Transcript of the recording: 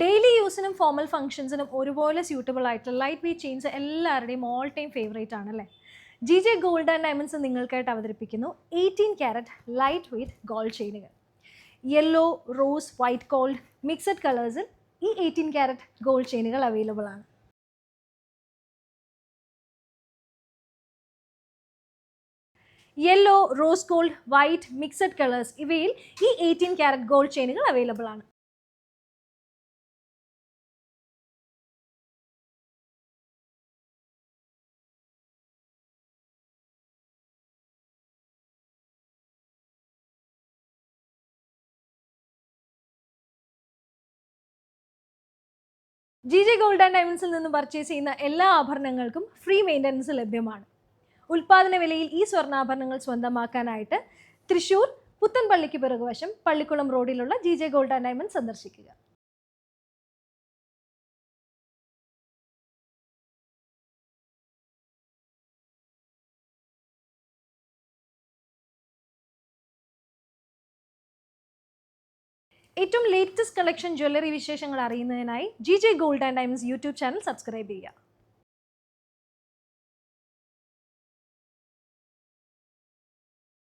Daily യൂസിനും formal ഫംഗ്ഷൻസിനും ഒരുപോലെ suitable ആയിട്ടുള്ള light weight chains എല്ലാവരുടെയും ഓൾ ടൈം ഫേവറേറ്റ് ആണല്ലേ? G J gold and diamonds നിങ്ങൾക്കായിട്ട് അവതരിപ്പിക്കുന്നു eighteen carat light weight gold ചെയിനുകൾ yellow rose white gold mixed കളേഴ്സിൽ ഈ eighteen carat gold ചെയിനുകൾ available ആണ്. Yellow rose gold white mixed colours ഇവയിൽ ഈ eighteen carat gold ചെയിനുകൾ available ആണ്. G J gold and ഡയമണ്ട്സിൽ നിന്ന് പർച്ചേസ് ചെയ്യുന്ന എല്ലാ ആഭരണങ്ങൾക്കും ഫ്രീ മെയിന്റനൻസ് ലഭ്യമാണ്. ഉൽപാദന വിലയിൽ ഈ സ്വർണാഭരണങ്ങൾ സ്വന്തമാക്കാനായിട്ട് തൃശൂർ പുത്തൻപള്ളിക്ക് പിറകുവശം പള്ളിക്കുളം റോഡിലുള്ള G J gold and diamond സന്ദർശിക്കുക. ഏറ്റവും ലേറ്റസ്റ്റ് കളക്ഷൻ ജ്വല്ലറി വിശേഷങ്ങൾ അറിയുന്നതിനായി G J gold and diamonds YouTube channel subscribe ചെയ്യുക.